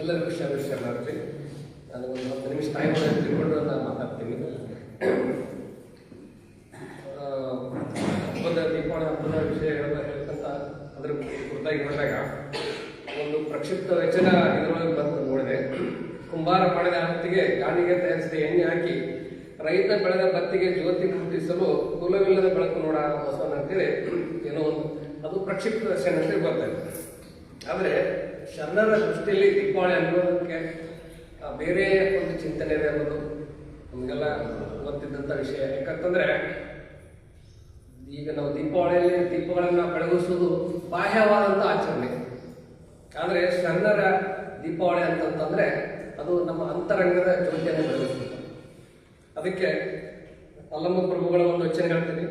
ಎಲ್ಲರಿಗೂ ಶರಣ ಶರಣಾರ್ಥಿ ನಾನು ಒಂದು ಹತ್ತು ನಿಮಿಷ ಟೈಮ್ ತಿಳ್ಕೊಂಡು ನಾನು ಮಾತಾಡ್ತೀನಿ. ಹಬ್ಬದ ದೀಪಾವಳಿ, ಹಬ್ಬದ ವಿಷಯಗಳೆಲ್ಲ ಹೇಳ್ತಂತ ಅದ್ರ ಕುರಿತಾಗಿ ನೋಡಿದಾಗ ಒಂದು ಪ್ರಕ್ಷಿಪ್ತ ವಚನ ಇದರೊಳಗೆ ಬಂದು ನೋಡಿದೆ. ಕುಂಬಾರ ಮಾಡಿದ ಹತ್ತಿಗೆ ಗಾಣಿಗೆ ತಯಾರಿಸಿದ ಎಣ್ಣೆ ಹಾಕಿ ರೈತ ಬೆಳೆದ ಬತ್ತಿಗೆ ಜ್ಯೋತಿ ಮುಟ್ಟಿಸಲು ಕುಲವಿಲ್ಲದ ಬೆಳಕು ನೋಡ ಬಸವನ ಅಂತೇಳಿ ಏನೋ ಒಂದು ಅದು ಪ್ರಕ್ಷಿಪ್ತ ವಚನ ಅಂತೇಳಿ ಬರ್ತದೆ ಆದರೆ ಶರಣರ ದೃಷ್ಟಿಯಲ್ಲಿ ದೀಪಾವಳಿ ಅನ್ನೋದಕ್ಕೆ ಬೇರೆ ಒಂದು ಚಿಂತನೆ ಇದೆ ಅನ್ನೋದು ನಮಗೆಲ್ಲ ಗೊತ್ತಿದ್ದಂಥ ವಿಷಯ. ಯಾಕಂತಂದ್ರೆ, ಈಗ ನಾವು ದೀಪಾವಳಿಯಲ್ಲಿ ದೀಪಗಳನ್ನ ಬೆಳಗಿಸೋದು ಬಾಹ್ಯವಾದಂಥ ಆಚರಣೆ. ಆದರೆ ಶರಣರ ದೀಪಾವಳಿ ಅಂತಂತಂದ್ರೆ ಅದು ನಮ್ಮ ಅಂತರಂಗದ ಜ್ಯೋತಿಯನ್ನು ಬೆಳಗಿಸುತ್ತೆ ಅದಕ್ಕೆ ಅಲ್ಲಮ್ಮ ಪ್ರಭುಗಳ ಒಂದು ವಚನ ಹೇಳ್ತೀನಿ.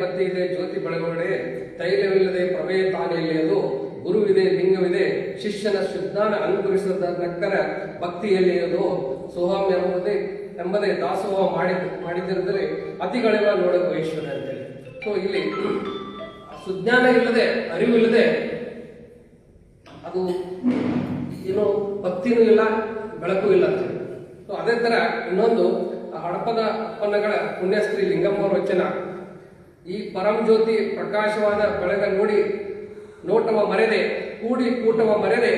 ಬತ್ತಿ ಇದೆ ಜ್ಯೋತಿ ಬೆಳಗೊಡೆ ತೈಲವಿಲ್ಲದೆ ಪ್ರಭೆ ತಾನೇ ಇಲ್ಲಿಯದು ಗುರುವಿದೆ, ಲಿಂಗವಿದೆ, ಶಿಷ್ಯನ ಶುದ್ಧಾನ ಅಂಕುರಿಸದ ನಕ್ಕರ ಭಕ್ತಿಯಲ್ಲಿಯದು ಸೋಹಂ ಎಂಬುದೇ ಎಂಬುದೇ ದಾಸೋಹ ಮಾಡಿ ಮಾಡಿದ್ದರೆ ಅತಿಗಳೆಲ್ಲ ನೋಡಬೇಕು ಈಶ್ವರ ಅಂತೇಳಿ. ಸೊ ಇಲ್ಲಿ ಸುಜ್ಞಾನ ಇಲ್ಲದೆ, ಅರಿವಿಲ್ಲದೆ, ಅದು ಏನು ಭಕ್ತಿನೂ ಇಲ್ಲ, ಬೆಳಕು ಇಲ್ಲ ಅಂತ ಹೇಳಿ. ಸೊ ಅದೇ ತರ ಇನ್ನೊಂದು ಹಡಪದ ಉತ್ಪನ್ನಗಳ ಪುಣ್ಯಸ್ತ್ರೀ ಲಿಂಗಮ್ಮ ವಚನ. ಈ ಪರಂ ಜ್ಯೋತಿ ಪ್ರಕಾಶವಾದ ಬೆಳಗ ನೋಡಿ ನೋಟವ ಮರೆದೆ, ಕೂಡಿ ಕೂಟವ ಮರೆದೆ,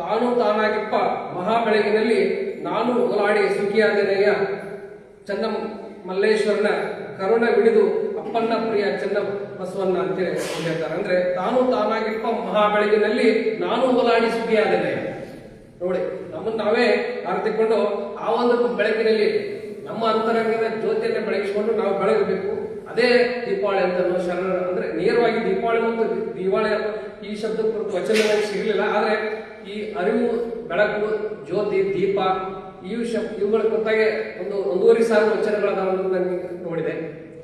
ತಾನು ತಾನಾಗಿಪ್ಪ ಮಹಾ ಬೆಳಗಿನಲ್ಲಿ ನಾನು ಓಲಾಡಿ ಸುಖಿಯಾದನೆಯ ಚನ್ನ ಮಲ್ಲೇಶ್ವರನ ಕರುಣ ಹಿಡಿದು ಅಪ್ಪನ್ನ ಪ್ರಿಯ ಚನ್ನ ಬಸವಣ್ಣ ಅಂತೇಳಿ ಹೇಳ್ತಾರೆ. ಅಂದ್ರೆ ತಾನು ತಾನಾಗಿಪ್ಪ ಮಹಾ ಬೆಳಗಿನಲ್ಲಿ ನಾನು ಓಲಾಡಿ ಸುಖಿಯಾದನೆಯ ನೋಡಿ, ನಮ್ಮನ್ನು ನಾವೇ ಅರ್ಥಿಕೊಂಡು ಆ ಒಂದು ಬೆಳಕಿನಲ್ಲಿ ನಮ್ಮ ಅಂತರಂಗದ ಜ್ಯೋತಿಯನ್ನು ಬೆಳಗಿಸಿಕೊಂಡು ನಾವು ಬೆಳಗಬೇಕು. ಅದೇ ದೀಪಾವಳಿ ಅಂತ ಶರಣ ಅಂದ್ರೆ ನೇರವಾಗಿ ದೀಪಾವಳಿ ಮತ್ತು ದಿವಾಳಿ ಈ ಶಬ್ದ ವಚನವಾಗಿ ಸಿಗಲಿಲ್ಲ. ಆದ್ರೆ ಈ ಅರಿವು, ಬೆಳಕು, ಜ್ಯೋತಿ, ದೀಪ ಈ ಶಬ್, ಇವುಗಳ ಕುರಿತಾಗೆ ಒಂದು ಒಂದೂವರೆ ಸಾವಿರ ವಚನಗಳದಾವ ನನಗೆ ನೋಡಿದೆ.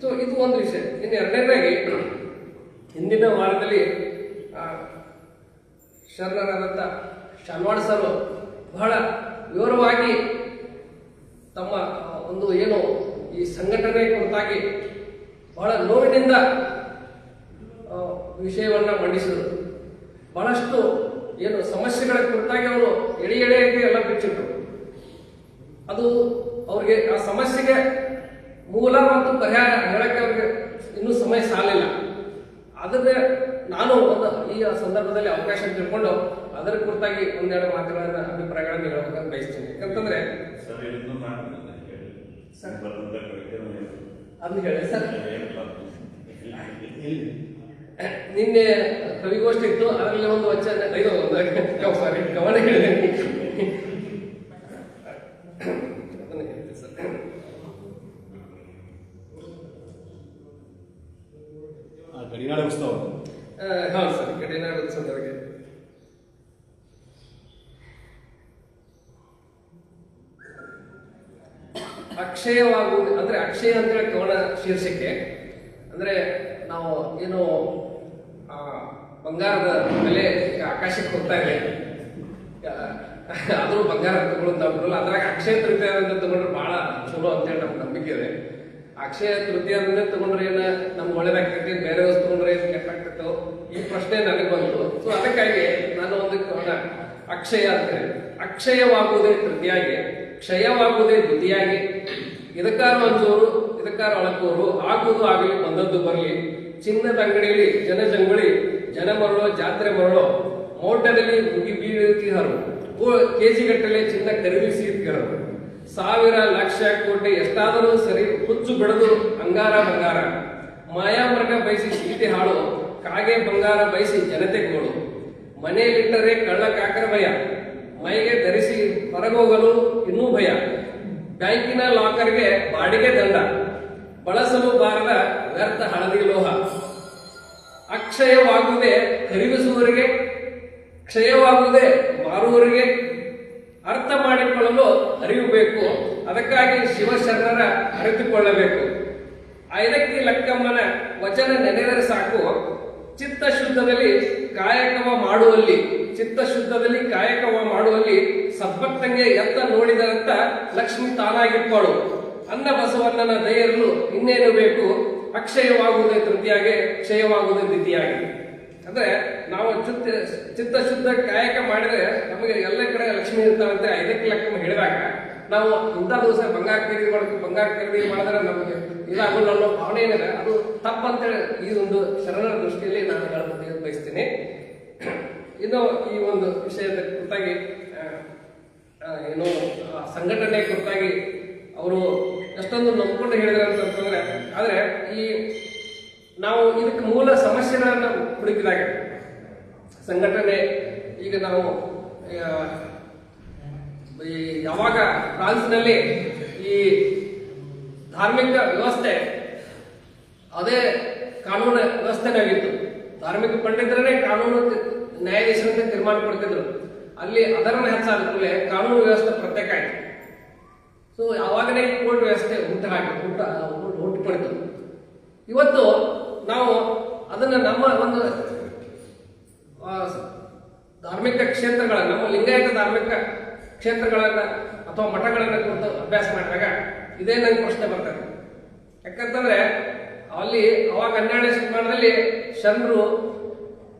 ಸೊ ಇದು ಒಂದು ವಿಷಯ. ಇನ್ನು ಎರಡನೇದಾಗಿ, ಹಿಂದಿನ ವಾರದಲ್ಲಿ ಶರಣರಾದಂಥ ಶನ್ವಾಡ್ ಸರ್ ಬಹಳ ವಿವರವಾಗಿ ತಮ್ಮ ಒಂದು ಏನು ಈ ಸಂಘಟನೆ ಕುರಿತಾಗಿ ಬಹಳ ನೋವಿನಿಂದ ವಿಷಯವನ್ನು ಮಂಡಿಸಿದರು. ಬಹಳಷ್ಟು ಏನು ಸಮಸ್ಯೆಗಳ ಕುರಿತಾಗಿ ಅವರು ಎಳೆ ಎಳೆಯಾಗಿ ಎಲ್ಲ ಬಿಚ್ಚಿಟ್ರು ಅದು ಅವ್ರಿಗೆ ಆ ಸಮಸ್ಯೆಗೆ ಮೂಲ ಮತ್ತು ಪರಿಹಾರ ಹೇಳಕ್ಕೆ ಅವ್ರಿಗೆ ಇನ್ನೂ ಸಮಯ ಸಾಲಿಲ್ಲ. ಅದನ್ನೇ ನಾನು ಒಂದು ಈ ಸಂದರ್ಭದಲ್ಲಿ ಅವಕಾಶ ತಿಳ್ಕೊಂಡು ಅದರ ಕುರಿತಾಗಿ ಒಂದೆರಡು ಮಾತುಗಳನ್ನ ಅಭಿಪ್ರಾಯಗಳನ್ನು ಹೇಳಬೇಕಂತ ಬಯಸ್ತೀನಿ. ಯಾಕಂತಂದ್ರೆ ನಾನು ಹೇಳಿ. ಸರ್. ನಿನ್ನೆ ಕವಿಗೋಷ್ಠಿ ಇತ್ತು ಅದರಲ್ಲಿ ಒಂದು ವಚನ ಇದು ಸಾರಿ. ಕವನ ಹೇಳಿದ್ದೀನಿ ಗಡಿನಾಡ ಉತ್ಸವ. ಹೌದು ಸರ್ ಗಡಿನಾಡ ಉತ್ಸವದವರೆಗೆ ಅಕ್ಷಯವಾಗುವುದು ಅಕ್ಷಯ ಅಂತೇಳಿ ಕವನ ಶೀರ್ಷಿಕೆ. ಅಂದ್ರೆ ನಾವು ಏನು ಆ, ಬಂಗಾರದ ಬೆಲೆ ಆಕಾಶಕ್ಕೆ ಹೋಗ್ತಾ ಇದೆ ಆದರೂ ಬಂಗಾರ ತಗೊಳ್ಳೋದು ನಾವು ಬಿಡಲ್ಲ ಅದ್ರಾಗ ಅಕ್ಷಯ ತೃತೀಯ ಅಂತ ತಗೊಂಡ್ರೆ ಬಹಳ ಚಲೋ ಅಂತೇಳಿ ನಮ್ಗೆ ನಂಬಿಕೆ ಇದೆ. ಅಕ್ಷಯ ತೃತೀಯ ಅಂದ್ರೆ ತಗೊಂಡ್ರೆ ಏನ ನಮ್ಗೆ ಒಳ್ಳೇದಾಗ್ತೈತಿ ಬೇರೆ ವಸ್ತು ತಗೊಂಡ್ರೆ ಏನ್ ಕೆಟ್ಟಾಗ್ತೈತೋ ಈ ಪ್ರಶ್ನೆ ನನಗೆ ಬಂತು. ಸೊ ಅದಕ್ಕಾಗಿ ನಾನು ಒಂದು ಕವನ ಅಕ್ಷಯ ಅಂತ ಹೇಳಿ. ಅಕ್ಷಯವಾಗುವುದೇ ತೃತೀಯಾಗಿ ಕ್ಷಯವಾಗುವುದೇ ದ್ವಿತೀಯಾಗಿ. ಇದಕ್ಕಾರ ಅಂಜೋರು ಇದಕ್ಕಾರ ಅಳಕೋರು, ಆಗುವುದು ಆಗಲಿ ಬಂದದ್ದು ಬರಲಿ. ಚಿನ್ನದ ಅಂಗಡಿಯಲ್ಲಿ ಜನ ಜಂಗುಳಿ, ಜನ ಮರಳೋ, ಜಾತ್ರೆ ಮರಳೋ ಮೋಟದಲ್ಲಿ ಮುಗಿ ಬೀಳುತ್ತಿಹರು ಕೆಜಿ ಗಟ್ಟಲೆ ಚಿನ್ನ ಖರೀದಿಸಿದ್ದರು ಸಾವಿರ, ಲಕ್ಷ, ಕೋಟಿ ಎಷ್ಟಾದರೂ ಸರಿ ಹುಚ್ಚು ಬಿಡದು ಅಂಗಾರ ಬಂಗಾರ. ಮಾಯಾಮೃಗ ಬಯಸಿ ಸೀತೆ ಹಾಳು, ಕಾಗೆ ಬಂಗಾರ ಬಯಸಿ ಜನತೆ ಗೋಳು. ಮನೆಯಲ್ಲಿಟ್ಟರೆ ಕಳ್ಳ ಕಾಕರ ಭಯ ಮೈಗೆ ಧರಿಸಿ ಹೊರಗೋಗಲು ಇನ್ನೂ ಭಯ. ಬ್ಯಾಂಕಿನ ಲಾಕರ್ಗೆ ಬಾಡಿಗೆ ದಂಡ. ಬಳಸಲು ಬಾರದ ವ್ಯರ್ಥ ಹಳದಿ ಲೋಹ. ಅಕ್ಷಯವಾಗುವುದೇ ಖರೀದಿಸುವವರಿಗೆ, ಕ್ಷಯವಾಗುವುದೇ ಮಾರುವವರಿಗೆ ಅರ್ಥ ಮಾಡಿಕೊಳ್ಳಲು ಅರಿವು ಅದಕ್ಕಾಗಿ ಶಿವಶರಣರ ಅರಿತುಕೊಳ್ಳಬೇಕು. ಐದಕ್ಕೆ ಲಕ್ಕಮ್ಮನ ವಚನ ನೆನೆದರೆ ಸಾಕು. ಚಿತ್ತ ಶುದ್ಧದಲ್ಲಿ ಕಾಯಕವ ಮಾಡುವಲ್ಲಿ ಚಿತ್ತ ಶುದ್ಧದಲ್ಲಿ ಕಾಯಕವ ಮಾಡುವಲ್ಲಿ ಸಬ್ಬಕ್ತಂಗೆ ಎತ್ತ ನೋಡಿದರಂತ ಲಕ್ಷ್ಮಿ ತಾನಾಗಿರ್ತಾಳು ಅನ್ನ ಬಸವಣ್ಣನ ದಯೆಯಲ್ಲೂ ಇನ್ನೇನು ಬೇಕು? ಅಕ್ಷಯವಾಗುವುದೇ ತೃತೀಯಾಗೆ ಕ್ಷಯವಾಗುವುದೇ ದ್ವಿತೀಯಾಗಿ ಅಂದ್ರೆ ನಾವು ಚಿತ್ತ ಚಿತ್ತ ಶುದ್ಧ ಕಾಯಕ ಮಾಡಿದ್ರೆ ನಮಗೆ ಎಲ್ಲ ಕಡೆ ಲಕ್ಷ್ಮಿ ಇರ್ತಾರಂತೆ ಐದಕ್ಕೆ ಲಕ್ಷ ಹೇಳಿದಾಗ ನಾವು ಇಂಥ ದಿವಸ ಬಂಗಾರ ಖರೀದಿ ಮಾಡೋದು ಬಂಗಾರ ಖರೀದಿ ಮಾಡಿದ್ರೆ ನಮಗೆ ಇದಾಗಲ್ಲ ಅನ್ನೋ ಭಾವನೆ ಏನಿದೆ, ಅದು ತಪ್ಪಂತೇಳಿ ಈ ಒಂದು ಶರಣರ ದೃಷ್ಟಿಯಲ್ಲಿ ನಾನು ಹೇಳಬೇಕು ಬಯಸ್ತೀನಿ. ಇನ್ನು ಈ ಒಂದು ವಿಷಯದ ಕುರಿತಾಗಿ ಏನು ಸಂಘಟನೆ ಕುರಿತಾಗಿ ಅವರು ಎಷ್ಟೊಂದು ನಂಬ್ಕೊಂಡು ಹೇಳಿದ್ರು ಅಂತಂದ್ರೆ, ಆದ್ರೆ ಈ ನಾವು ಇದಕ್ಕೆ ಮೂಲ ಸಮಸ್ಯೆಗಳನ್ನು ಹುಡುಕಿದಾಗ. ಸಂಘಟನೆ, ಈಗ ನಾವು ಯಾವಾಗ ಫ್ರಾನ್ಸ್ನಲ್ಲಿ ಈ ಧಾರ್ಮಿಕ ವ್ಯವಸ್ಥೆ, ಅದೇ ಕಾನೂನು ವ್ಯವಸ್ಥೆನಾಗಿತ್ತು. ಧಾರ್ಮಿಕ ಪಂಡಿತರೇ ಕಾನೂನು ನ್ಯಾಯಾಧೀಶ ನ್ಯಾಯಾಧೀಶರಂತೆ ತೀರ್ಮಾನ ಕೊಡ್ತಿದ್ರು. ಅಲ್ಲಿ ಅದರ ಹೆಚ್ಚಾದ ಕಾನೂನು ವ್ಯವಸ್ಥೆ ಪ್ರತ್ಯೇಕ ಆಯ್ತು. ಸೊ ಯಾವಾಗಲೇ ಕೋರ್ಟ್ ವ್ಯವಸ್ಥೆ ಹುಟ್ಟ ಊಟ ಹುಟ್ಟ ಹುಟ್ಟುಕೊಂಡಿತು ಇವತ್ತು ನಾವು ಅದನ್ನ ನಮ್ಮ ಒಂದು ಧಾರ್ಮಿಕ ಕ್ಷೇತ್ರಗಳ, ನಮ್ಮ ಲಿಂಗಾಯತ ಧಾರ್ಮಿಕ ಕ್ಷೇತ್ರಗಳನ್ನ ಅಥವಾ ಮಠಗಳನ್ನು ಕುರಿತು ಅಭ್ಯಾಸ ಮಾಡಿದಾಗ ಇದೇ ನಂಗೆ ಪ್ರಶ್ನೆ ಬರ್ತದೆ. ಯಾಕಂತಂದ್ರೆ ಅಲ್ಲಿ ಅವಾಗ ಹನ್ನೆರಡನೇ ಶತಮಾನದಲ್ಲಿ ಶರಣರು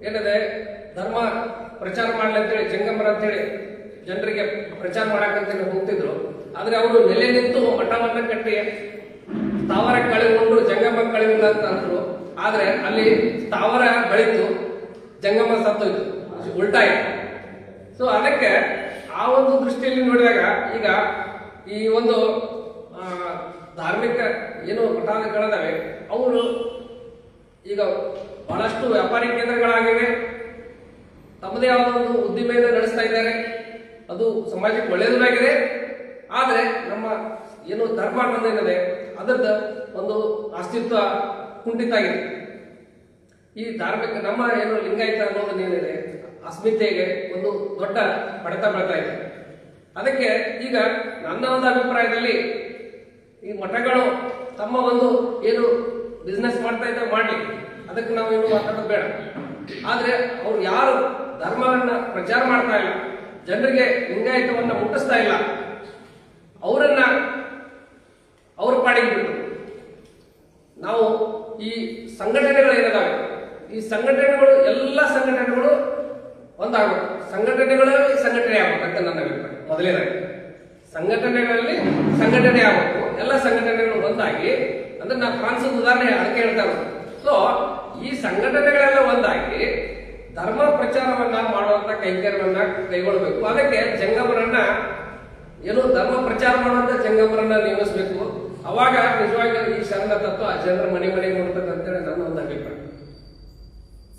ಏನಿದೆ, ಧರ್ಮ ಪ್ರಚಾರ ಮಾಡಲಿ ಅಂತೇಳಿ, ಜಂಗಮರ ಅಂತೇಳಿ ಜನರಿಗೆ ಪ್ರಚಾರ ಮಾಡಕ್ಕಂತೇಳಿ ಹೋಗ್ತಿದ್ರು. ಆದರೆ ಅವರು ನೆಲೆ ನಿಂತು ಮಠವನ್ನು ಕಟ್ಟಿ ಸ್ಥಾವರ ಕಳೆದುಕೊಂಡು ಜಂಗಮ ಕಳೆದಿಲ್ಲ ಅಂತ ಅಂದ್ರು. ಆದರೆ ಅಲ್ಲಿ ಸ್ಥಾವರ ಬೆಳೀತು ಜಂಗಮ ಸತ್ತೋಯ್ತು. ಉಲ್ಟಾಯಿತು ಸೊ ಅದಕ್ಕೆ ಆ ಒಂದು ದೃಷ್ಟಿಯಲ್ಲಿ ನೋಡಿದಾಗ ಈಗ ಈ ಒಂದು ಧಾರ್ಮಿಕ ಏನು ಮಠಾದಿಗಳಿದಾವೆ ಅವರು ಈಗ ಬಹಳಷ್ಟು ವ್ಯಾಪಾರಿ ಕೇಂದ್ರಗಳಾಗಿವೆ. ತಮ್ಮದೇ ಆದ ಒಂದು ಉದ್ದಿಮೆಯನ್ನು ನಡೆಸ್ತಾ ಇದ್ದಾರೆ. ಅದು ಸಮಾಜಕ್ಕೆ ಒಳ್ಳೆಯದು ಆಗಿದೆ ಆದರೆ ನಮ್ಮ ಏನು ಧರ್ಮ ಅನ್ನೋದೇನಿದೆ, ಅದರದ್ದು ಒಂದು ಅಸ್ತಿತ್ವ ಕುಂಠಿತ ಆಗಿದೆ. ಈ ಧಾರ್ಮಿಕ, ನಮ್ಮ ಏನು ಲಿಂಗಾಯತ ಅನ್ನೋದು ಏನಿದೆ? ಅಸ್ಮಿತೆಗೆ ಒಂದು ದೊಡ್ಡ ಪಡೆತ ಬೆಳೀತಾ ಇದೆ. ಅದಕ್ಕೆ ಈಗ ನನ್ನ ಒಂದು ಅಭಿಪ್ರಾಯದಲ್ಲಿ ಈ ಮಠಗಳು ತಮ್ಮ ಒಂದು ಏನು ಬಿಸ್ನೆಸ್ ಮಾಡ್ತಾ ಇದ್ದಾರೆ ಮಾಡಲಿ. ಅದಕ್ಕೆ ನಾವು ಏನು ಮಾತಾಡೋದು ಬೇಡ. ಆದರೆ ಅವ್ರು ಯಾರು ಧರ್ಮವನ್ನ ಪ್ರಚಾರ ಮಾಡ್ತಾ ಇಲ್ಲ, ಜನರಿಗೆ ಲಿಂಗಾಯತವನ್ನ ಮುಟ್ಟಿಸ್ತಾ ಇಲ್ಲ, ಅವರನ್ನ ಅವ್ರ ಪಾಡಿಗೆ ಬಿಟ್ಟು ನಾವು ಈ ಸಂಘಟನೆಗಳು ಏನಿದಾವೆ? ಈ ಸಂಘಟನೆಗಳು, ಎಲ್ಲ ಸಂಘಟನೆಗಳು ಒಂದಾಗಬೇಕು. ಸಂಘಟನೆಗಳು ಸಂಘಟನೆ ಅಂತ ನನ್ನ ಅಭಿಪ್ರಾಯ. ಮೊದಲೇದಾಗಿ ಸಂಘಟನೆಗಳಲ್ಲಿ ಸಂಘಟನೆ ಆಗಬೇಕು. ಎಲ್ಲ ಸಂಘಟನೆಗಳು ಒಂದಾಗಿ, ಅಂದ್ರೆ ನಾ ಫ್ರಾನ್ಸ್ ಉದಾಹರಣೆ ಅದಕ್ಕೆ ಹೇಳ್ತಾ ಇರೋದು ಸೊ ಈ ಸಂಘಟನೆಗಳೆಲ್ಲ ಒಂದಾಗಿ, ಧರ್ಮ ಪ್ರಚಾರವನ್ನ ಮಾಡುವಂತ ಕೈಂಕರ್ಯವನ್ನ ಕೈಗೊಳ್ಳಬೇಕು. ಅದಕ್ಕೆ ಜಂಗಮರನ್ನ, ಏನು ಧರ್ಮ ಪ್ರಚಾರ ಮಾಡುವಂತ ಜಂಗಮರನ್ನ ನೇಮಿಸಬೇಕು ಅವಾಗ ನಿಜವಾಗಿ ಈ ಶರಣ ತತ್ವ ಜನರ ಮನೆ ಮನೆ ನೋಡ್ತದೆ ಅಂತೇಳಿ ನನ್ನ ಒಂದು ಅಭಿಪ್ರಾಯ.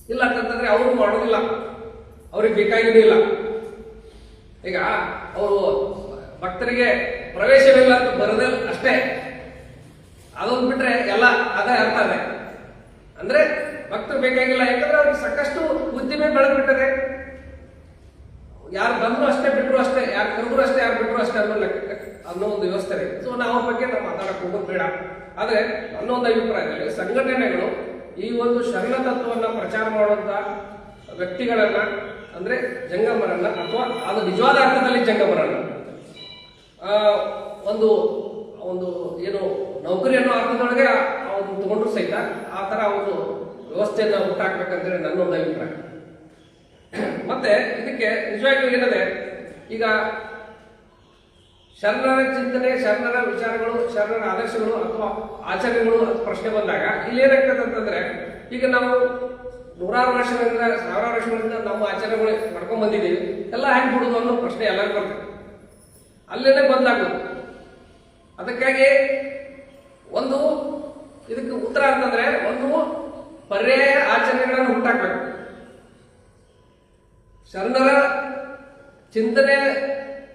ಇಲ್ಲ ಅಂತಂದ್ರೆ ಅವರು ಮಾಡೋದಿಲ್ಲ. ಅವ್ರಿಗೆ ಬೇಕಾಗಿರಲಿಲ್ಲ. ಈಗ ಅವರು ಭಕ್ತರಿಗೆ ಪ್ರವೇಶವಿಲ್ಲ ಅಂತ ಬರೋದಿಲ್ಲ ಅಷ್ಟೇ. ಅದೊಂದು ಬಿಟ್ರೆ ಎಲ್ಲ ಅದೇ ಅರ್ಥ ಅದೇ. ಅಂದ್ರೆ ಭಕ್ತರು ಬೇಕಾಗಿಲ್ಲ, ಯಾಕಂದ್ರೆ ಅವ್ರಿಗೆ ಸಾಕಷ್ಟು ಉದ್ದಿಮೆ ಬೆಳೆದ್ಬಿಟ್ಟದೆ. ಯಾರು ಬಂದ್ರು ಅಷ್ಟೇ ಬಿಟ್ಟರು ಅಷ್ಟೇ, ಯಾರು ಕರೆದ್ರು ಅಷ್ಟೇ, ಯಾರು ಬಿಟ್ಟರು ಅಷ್ಟೇ ಅನ್ನೋ ಲೆಕ್ಕ, ಅನ್ನೋ ಒಂದು ವ್ಯವಸ್ಥೆ ಸೊ ನಾವು ಅವ್ರ ಬಗ್ಗೆ ನಾವು ಮಾತಾಡಕ್ಕೆ ಹೋಗೋದು ಬೇಡ. ಆದ್ರೆ ಅನ್ನೋ ಒಂದು ಅಭಿಪ್ರಾಯದಲ್ಲಿ ಸಂಘಟನೆಗಳು ಈ ಒಂದು ಶರಣ ತತ್ವವನ್ನು ಪ್ರಚಾರ ಮಾಡುವಂತ ವ್ಯಕ್ತಿಗಳನ್ನ, ಅಂದ್ರೆ ಜಂಗಮರನ್ನ ಅಥವಾ ಅದು ನಿಜವಾದ ಅರ್ಥದಲ್ಲಿ ಜಂಗಮರನ್ನ ಒಂದು ಒಂದು ಏನು ನೌಕರಿ ಅನ್ನೋ ಅರ್ಥದೊಳಗೆ ಅವನು ತಗೊಂಡ್ರು ಸಹಿತ ಆ ತರ ಒಂದು ವ್ಯವಸ್ಥೆಯನ್ನು ಹುಟ್ಟಾಕ್ಬೇಕಂತೇಳಿ ನನ್ನ ಒಂದು ಅಭಿಪ್ರಾಯ. ಮತ್ತೆ ಇದಕ್ಕೆ ನಿಜವಾಗಿಯೂ ಏನಿದೆ, ಈಗ ಶರಣರ ಚಿಂತನೆ, ಶರಣರ ವಿಚಾರಗಳು, ಶರಣರ ಆದರ್ಶಗಳು ಅಥವಾ ಆಚರಣೆಗಳು ಅಂತ ಪ್ರಶ್ನೆ ಬಂದಾಗ ಇಲ್ಲಿ ಏನಾಗ್ತದೆ ಅಂತಂದ್ರೆ, ಈಗ ನಾವು ನೂರಾರು ವರ್ಷಗಳಿಂದ, ಸಾವಿರಾರು ವರ್ಷಗಳಿಂದ ನಮ್ಮ ಆಚರಣೆಗಳು ಮಾಡ್ಕೊಂಡ್ ಬಂದಿದ್ದೀವಿ. ಎಲ್ಲ ಹೆಂಗ್ ಬಿಡುದು ಅನ್ನೋ ಪ್ರಶ್ನೆ ಎಲ್ಲರೂ ಬರ್ತದೆ ಅಲ್ಲೇನೆ ಬಂದಾಗೋದು ಅದಕ್ಕಾಗಿ ಒಂದು ಇದಕ್ಕೆ ಉತ್ತರ ಅಂತಂದ್ರೆ, ಒಂದು ಪರ್ಯಾಯ ಆಚರಣೆಗಳನ್ನು ಹುಟ್ಟಾಕ್ಬೇಕು. ಶರಣರ ಚಿಂತನೆ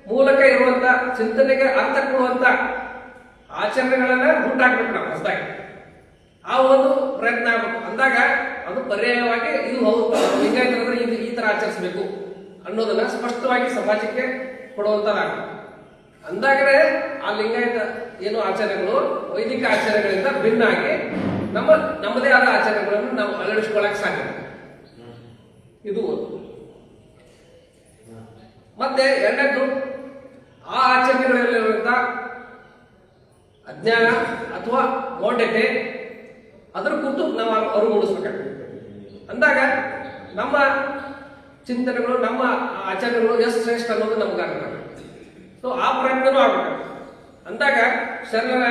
ಮೂಲಕ ಇರುವಂತ ಚಿಂತನೆಗೆ ಅರ್ಥ ಕೊಡುವಂತ ಆಚರಣೆಗಳನ್ನ ಹುಟ್ಟಾಕ್ಬೇಕು ನಾವು ಹೊಸದಾಗಿ. ಆ ಒಂದು ಪ್ರಯತ್ನ ಆಗ್ಬೇಕು. ಅಂದಾಗ ಅದು ಪರ್ಯಾಯವಾಗಿ ಇದು ಹೌದು. ಲಿಂಗಾಯತರಂದ್ರೆ ಇದು ಈ ತರ ಆಚರಿಸಬೇಕು ಅನ್ನೋದನ್ನ ಸ್ಪಷ್ಟವಾಗಿ ಸಮಾಜಕ್ಕೆ ಕೊಡುವಂತದಾಗಬೇಕು. ಅಂದಾಗಲೇ ಆ ಲಿಂಗಾಯತ ಏನು ಆಚರಣೆಗಳು ವೈದಿಕ ಆಚರಣೆಗಳಿಂದ ಭಿನ್ನ ಆಗಿ ನಮ್ಮ ನಮ್ಮದೇ ಆದ ಆಚರಣೆಗಳನ್ನು ನಾವು ಅಳವಡಿಸಿಕೊಳ್ಳಕ್ಕೆ ಸಾಧ್ಯ. ಇದು ಒಂದು. ಮತ್ತೆ ಎರಡನೇದು ಆ ಆಚರಣೆಗಳಲ್ಲಿರುವಂತ ಅಜ್ಞಾನ ಅಥವಾ ಮೌಢ್ಯತೆ ಅದರ ಕುರಿತು ನಾವು ಅವರು ಮೂಡಿಸ್ಬೇಕಾಗ್ತದೆ. ಅಂದಾಗ ನಮ್ಮ ಚಿಂತನೆಗಳು, ನಮ್ಮ ಆಚರಣೆಗಳು ಎಷ್ಟು ಶ್ರೇಷ್ಠ ಅನ್ನೋದು ನಮ್ಗೆ ಅರ್ಥ ಸೊ ಆ ಪ್ರಯತ್ನನೂ ಆಗ್ಬೇಕು. ಅಂದಾಗ ಶರಣರ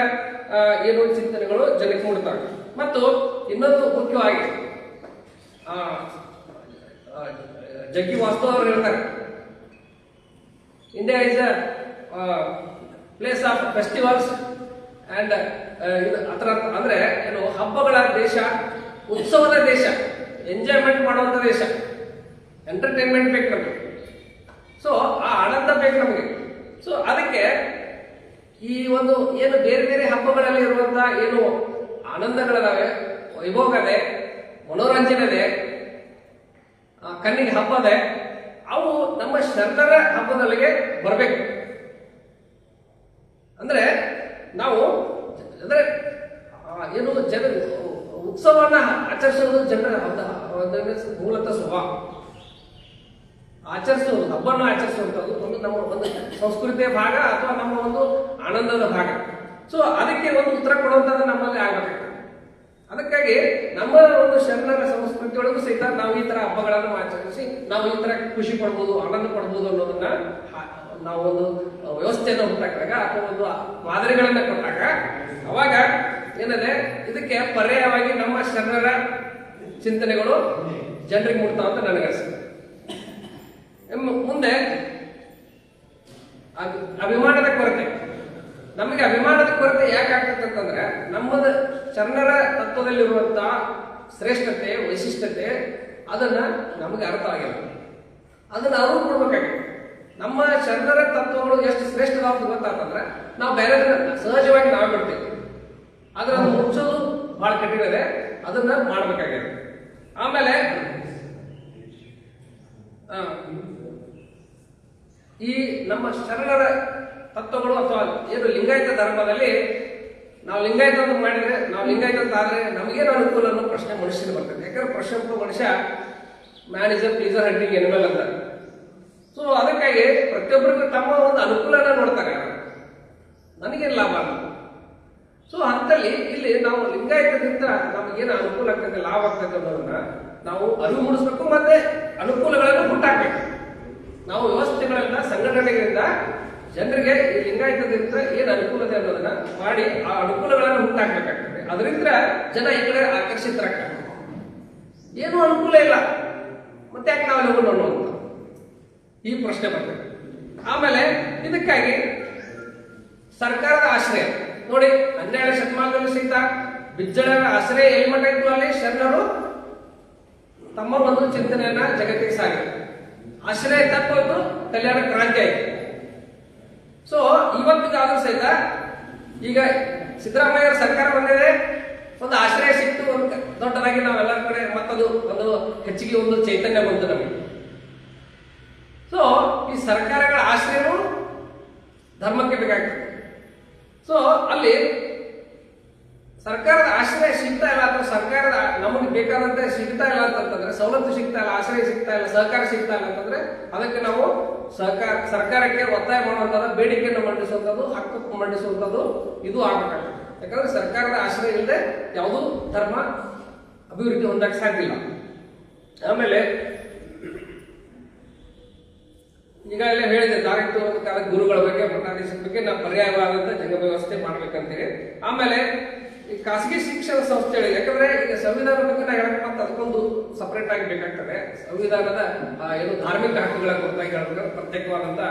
ಏನು ಚಿಂತನೆಗಳು ಜನಕ್ಕೆ ಮೂಡ್ತವೆ. ಮತ್ತು ಇನ್ನೊಂದು ಮುಖ್ಯವಾಗಿ ಜಗ್ಗಿ ವಾಸ್ತವ ಅವರು ಹೇಳ್ತಾರೆ. India is a place of festivals and ಇದು ಅದರ ಏನು ಹಬ್ಬಗಳ ದೇಶ, ಉತ್ಸವದ ದೇಶ ಎಂಜಾಯ್ಮೆಂಟ್ ಮಾಡುವಂತ ದೇಶ ಎಂಟರ್ಟೈನ್ಮೆಂಟ್ ಬೇಕು ನಮಗೆ. ಸೊ ಆ ಆನಂದ ಬೇಕು ನಮಗೆ. ಸೊ ಅದಕ್ಕೆ ಈ ಒಂದು ಏನು ಬೇರೆ ಬೇರೆ ಹಬ್ಬಗಳಲ್ಲಿ ಇರುವಂತ ಏನು ಆನಂದಗಳಿದಾವೆ ವೈಭೋಗದೆ ಮನೋರಂಜನೆ ಕಣ್ಣಿಗೆ ಹಬ್ಬದೆ ಅವು ನಮ್ಮ ಶರಣರ ಹಬ್ಬದೊಳಗೆ ಬರಬೇಕು. ಅಂದ್ರೆ ನಾವು, ಅಂದ್ರೆ ಏನು ಜನ ಉತ್ಸವನ ಆಚರಿಸೋದು ಜನರ ಮೂಲತಃ ಸ್ವಭಾವ. ಆಚರಿಸೋದು, ಹಬ್ಬನ ಆಚರಿಸುವಂಥದ್ದು ಒಂದು ನಮ್ಮ ಒಂದು ಸಂಸ್ಕೃತಿಯ ಭಾಗ ಅಥವಾ ನಮ್ಮ ಒಂದು ಆನಂದದ ಭಾಗ. ಸೊ ಅದಕ್ಕೆ ಒಂದು ಉತ್ತರ ಕೊಡುವಂಥದ್ದು ನಮ್ಮಲ್ಲಿ ಆಗಬೇಕು. ಅದಕ್ಕಾಗಿ ನಮ್ಮ ಒಂದು ಶರಣರ ಸಂಸ್ಕೃತಿಯೊಳಗೂ ಸಹಿತ ನಾವು ಈ ತರ ಹಬ್ಬಗಳನ್ನು ಆಚರಿಸಿ, ನಾವು ಈ ತರ ಖುಷಿ ಪಡ್ಬೋದು, ಆನಂದ ಪಡ್ಬೋದು ಅನ್ನೋದನ್ನ ನಾವು ಒಂದು ವ್ಯವಸ್ಥೆಯನ್ನು ಹುಟ್ಟಾಕಿದಾಗ ಅಥವಾ ಒಂದು ಮಾದರಿಗಳನ್ನ ಕೊಟ್ಟಾಗ, ಅವಾಗ ಏನಿದೆ? ಇದಕ್ಕೆ ಪರ್ಯಾಯವಾಗಿ ನಮ್ಮ ಶರಣರ ಚಿಂತನೆಗಳು ಜನರಿಗೆ ಮುಟ್ತಾವ ಅಂತ ನನಗೆ ಅನಿಸ್ತದೆ ಮುಂದೆ ಅಭಿ- ಅಭಿಮಾನದ ಕೊರತೆ. ನಮಗೆ ಅಭಿಮಾನದ ಕೊರತೆ ಯಾಕೆ ಆಗ್ತದೆ ಅಂತಂದ್ರೆ, ನಮ್ಮದ ಶರಣರ ತತ್ವದಲ್ಲಿರುವಂತಹ ಶ್ರೇಷ್ಠತೆ, ವೈಶಿಷ್ಟ್ಯತೆ, ಅದನ್ನ ನಮಗೆ ಅರ್ಥ ಆಗಿಲ್ಲ. ಅದನ್ನ ಅವರು ಕೊಡ್ಬೇಕಾಗಿದೆ ನಮ್ಮ ಶರಣರ ತತ್ವಗಳು ಎಷ್ಟು ಶ್ರೇಷ್ಠವಾದ ಗೊತ್ತಾತಂದ್ರೆ ನಾವು ಬೇರೆ ಸಹಜವಾಗಿ ನಾವು ಬಿಡ್ತೀವಿ ಆದ್ರೆ ಅದನ್ನು ಮುಚ್ಚೋದು ಬಹಳ ಕಠಿಣ ಇದೆ ಅದನ್ನ ಮಾಡ್ಬೇಕಾಗಿದೆ ಆಮೇಲೆ ಈ ನಮ್ಮ ಶರಣರ ತತ್ವಗಳು ಅಥವಾ ಏನು ಲಿಂಗಾಯತ ಧರ್ಮದಲ್ಲಿ ನಾವು ಲಿಂಗಾಯತ ಅಂತ ಮಾಡಿದ್ರೆ, ನಾವು ಲಿಂಗಾಯತ ಅಂತ ಆದ್ರೆ ನಮಗೇನು ಅನುಕೂಲ ಅನ್ನೋ ಪ್ರಶ್ನೆ ಮನುಷ್ಯನ ಬರ್ತದೆ. ಯಾಕಂದ್ರೆ ಪ್ರಶ್ನೆ ಮನುಷ್ಯ man is a pleasure hunting animal ಅಂತ. ಸೊ ಅದಕ್ಕಾಗಿ ಪ್ರತಿಯೊಬ್ಬರಿಗೂ ತಮ್ಮ ಒಂದು ಅನುಕೂಲನ ನೋಡ್ತಾರೆ. ನನಗೇನು ಲಾಭ ಅಲ್ಲ ಸೊ ಅಂತಲ್ಲಿ ಇಲ್ಲಿ ನಾವು ಲಿಂಗಾಯತದಿಂದ ನಮಗೇನು ಅನುಕೂಲ ಆಗ್ತದೆ, ಲಾಭ ಆಗ್ತದೆ ಅನ್ನೋದನ್ನ ನಾವು ಅರಿವು ಮೂಡಿಸ್ಬೇಕು ಮತ್ತೆ ಅನುಕೂಲಗಳನ್ನು ಹುಟ್ಟಾಕ್ಬೇಕು. ನಾವು ವ್ಯವಸ್ಥೆಗಳನ್ನ, ಸಂಘಟನೆಗಳಿಂದ ಜನರಿಗೆ ಈ ಲಿಂಗಾಯತದಿಂದ ಏನು ಅನುಕೂಲತೆ ಅನ್ನೋದನ್ನ ಮಾಡಿ ಆ ಅನುಕೂಲಗಳನ್ನು ಹುಟ್ಟಾಕ್ಬೇಕಾಗ್ತದೆ. ಅದರಿಂದ ಜನ ಈ ಕಡೆ ಆಕರ್ಷಿತರಾಗ್ತಾರೆ. ಏನು ಅನುಕೂಲ ಇಲ್ಲ. ಮತ್ತೆ ಯಾಕೆ ನಾವು ಅನುಕೂಲ ಅನ್ನುವಂಥ ಈ ಪ್ರಶ್ನೆ ಬರ್ತದೆ. ಆಮೇಲೆ ಇದಕ್ಕಾಗಿ ಸರ್ಕಾರದ ಆಶ್ರಯ. ನೋಡಿ, ಹನ್ನೆರಡು ಶತಮಾನದಲ್ಲಿ ಸಹಿತ ಬಿಜ್ಜಳರ ಆಶ್ರಯ ಏನ್ ಇತ್ತು ಅಲ್ಲಿ? ಶರಣರು ತಮ್ಮ ಒಂದು ಚಿಂತನೆಯನ್ನ ಜಗತ್ತಿಗೆ ಸಾಗಿದ್ರು ಆಶ್ರಯ ತಪ್ಪು ಕಲ್ಯಾಣ ಕ್ರಾಂತಿ ಆಯ್ತು. ಸೊ ಇವತ್ತಿಗಾದ್ರೂ ಸಹಿತ ಈಗ ಸಿದ್ದರಾಮಯ್ಯ ಸರ್ಕಾರ ಬಂದಿದೆ. ಒಂದು ಆಶ್ರಯ ಸಿಕ್ತು, ಒಂದು ದೊಡ್ಡದಾಗಿ ನಾವೆಲ್ಲರ ಕಡೆ ಮತ್ತದು, ಒಂದು ಹೆಚ್ಚಿಗೆ ಒಂದು ಚೈತನ್ಯ ಬಂತು ನಮಗೆ. ಸೊ ಈ ಸರ್ಕಾರಗಳ ಆಶ್ರಯವು ಧರ್ಮಕ್ಕೆ ಬೇಕಾಗ್ತದೆ. ಸೊ ಅಲ್ಲಿ ಸರ್ಕಾರದ ಆಶ್ರಯ ಸಿಗ್ತಾ ಇಲ್ಲ ಅಥವಾ ಸರ್ಕಾರದ ನಮಗೆ ಬೇಕಾದಂತೆ ಸಿಗ್ತಾ ಇಲ್ಲ ಅಂತಂದ್ರೆ ಸವಲತ್ತು ಸಿಗ್ತಾ ಇಲ್ಲ, ಆಶ್ರಯ ಸಿಗ್ತಾ ಇಲ್ಲ, ಸಹಕಾರ ಸಿಗ್ತಾ ಇಲ್ಲ ಅಂತಂದ್ರೆ, ಅದಕ್ಕೆ ನಾವು ಸಹಕಾರ ಸರ್ಕಾರಕ್ಕೆ ಒತ್ತಾಯ ಮಾಡುವಂಥದ್ದು, ಬೇಡಿಕೆಯನ್ನು ಮಂಡಿಸುವಂಥದ್ದು, ಹಕ್ಕು ಮಂಡಿಸುವಂಥದ್ದು ಇದು ಆಗಬೇಕಾಗ್ತದೆ. ಯಾಕಂದ್ರೆ ಸರ್ಕಾರದ ಆಶ್ರಯ ಇಲ್ಲದೆ ಯಾವುದೂ ಧರ್ಮ ಅಭಿವೃದ್ಧಿ ಹೊಂದಕ್ಕೆ ಸಾಧ್ಯ ಆಮೇಲೆ ಈಗಾಗಲೇ ಹೇಳಿದೆ ದಾರಿ ತೋರಬೇಕಾದ ಗುರುಗಳ ಬಗ್ಗೆ ಬಗ್ಗೆ ನಾವು ಪರ್ಯಾಯವಾದಂತ ಜಂಗ ವ್ಯವಸ್ಥೆ ಮಾಡ್ಬೇಕಂತೇಳಿ ಆಮೇಲೆ ಈ ಖಾಸಗಿ ಶಿಕ್ಷಣ ಸಂಸ್ಥೆಗಳಿಗೆ ಯಾಕಂದ್ರೆ ಈಗ ಸಂವಿಧಾನ ಬಗ್ಗೆ ನಾವು ಹೇಳಕ್ ಮತ್ತೆ ಅದಕ್ಕೊಂದು ಸಪರೇಟ್ ಆಗಿ ಬೇಕಾಗ್ತದೆ. ಸಂವಿಧಾನದ ಏನು ಧಾರ್ಮಿಕ ಹಕ್ಕುಗಳ ಕುರಿತಾಗಿ ಹೇಳಬೇಕು ಪ್ರತ್ಯೇಕವಾದಂತ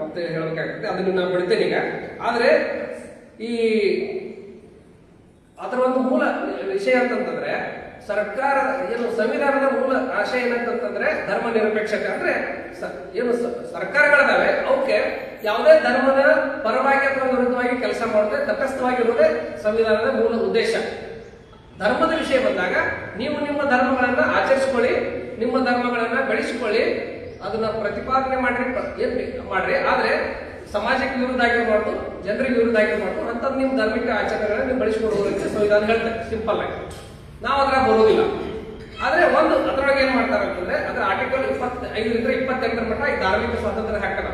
ಮತ್ತೆ ಹೇಳಬೇಕಾಗ್ತದೆ ಅದನ್ನು ನಾನು ಬಿಡ್ತೇನೆ ಈಗ. ಆದ್ರೆ ಈ ಅದರ ಒಂದು ಮೂಲ ವಿಷಯ ಅಂತಂತಂದ್ರೆ ಸರ್ಕಾರ ಏನು ಸಂವಿಧಾನದ ಮೂಲ ಆಶಯ ಏನಂತಂತಂದ್ರೆ ಧರ್ಮ ನಿರಪೇಕ್ಷತೆ ಅಂದ್ರೆ ಏನು ಸರ್ಕಾರಗಳಿದಾವೆ ಅವಕ್ಕೆ ಯಾವುದೇ ಧರ್ಮದ ಪರವಾಗಿ ಅಥವಾ ವಿರುದ್ಧವಾಗಿ ಕೆಲಸ ಮಾಡದೆ ತಟಸ್ಥವಾಗಿರುವುದೇ ಸಂವಿಧಾನದ ಮೂಲ ಉದ್ದೇಶ. ಧರ್ಮದ ವಿಷಯ ಬಂದಾಗ ನೀವು ನಿಮ್ಮ ಧರ್ಮಗಳನ್ನ ಆಚರಿಸ್ಕೊಳ್ಳಿ, ನಿಮ್ಮ ಧರ್ಮಗಳನ್ನ ಬೆಳೆಸಿಕೊಳ್ಳಿ, ಅದನ್ನ ಪ್ರತಿಪಾದನೆ ಮಾಡ್ರಿ ಏನ್ ಮಾಡ್ರಿ, ಆದ್ರೆ ಸಮಾಜಕ್ಕೆ ವಿರುದ್ಧ ಆಗಿರ್ಬಾರ್ದು, ಜನರಿಗೆ ವಿರುದ್ಧ ಆಗಿರ್ಬಾರ್ದು ಅಂತದ್ ನಿಮ್ಮ ಧಾರ್ಮಿಕ ಆಚರಣೆಗಳನ್ನ ನೀವು ಬೆಳೆಸಿಕೊಡುವುದಕ್ಕೆ ಸಂವಿಧಾನ ಹೇಳ್ತಾರೆ ಸಿಂಪಲ್ ಆಗಿ ನಾವು ಅದ್ರಾಗ ಬರೋದಿಲ್ಲ. ಆದ್ರೆ ಒಂದು ಅದ್ರೊಳಗೆ ಏನ್ ಮಾಡ್ತಾರೆ ಅಂತಂದ್ರೆ ಅದ್ರ ಆರ್ಟಿಕಲ್ ಇಪ್ಪತ್ತ ಐದರಿಂದ ಇಪ್ಪತ್ತೆಂಟರ ಮಟ್ಟ ಈ ಧಾರ್ಮಿಕ ಸ್ವಾತಂತ್ರ್ಯ ಹಕ್ಕನ.